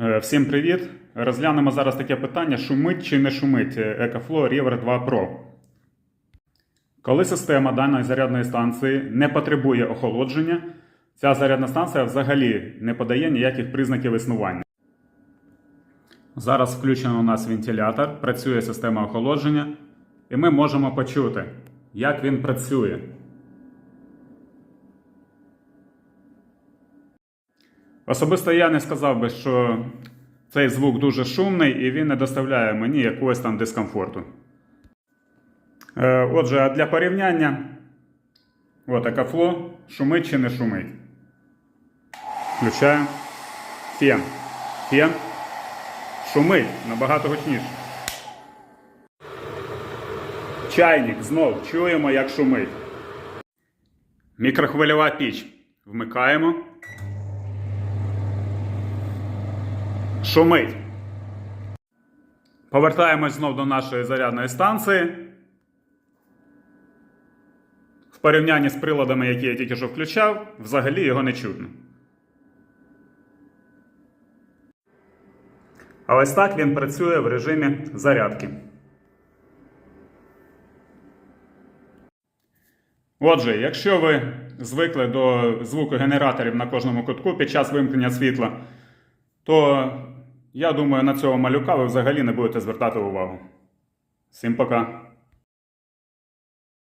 Е, Всім привіт! Розглянемо зараз таке питання: шумить чи не шумить EcoFlow River 2 Pro. Коли система даної зарядної станції не потребує охолодження, ця зарядна станція взагалі не подає ніяких признаків існування. Зараз включено у нас вентилятор, працює система охолодження, і ми можемо почути, як він працює. Особисто я не сказав би, що цей звук дуже шумний і він не доставляє мені якогось там дискомфорту. Е, Отже, а для порівняння, от екафло, шумить чи не шумить. Включаємо. Фен. Фен. Шумить набагато гучніше. Чайник знов чуємо, як шумить. Мікрохвильова піч. Вмикаємо. Шумить. Повертаємось знов до нашої зарядної станції. В порівнянні з приладами, які я тільки що включав, взагалі його не чутно. А ось так він працює в режимі зарядки. Отже, якщо ви звикли до звуку генераторів на кожному кутку під час вимкнення світла, то я думаю, на цього малюка ви взагалі не будете звертати увагу. Всім пока!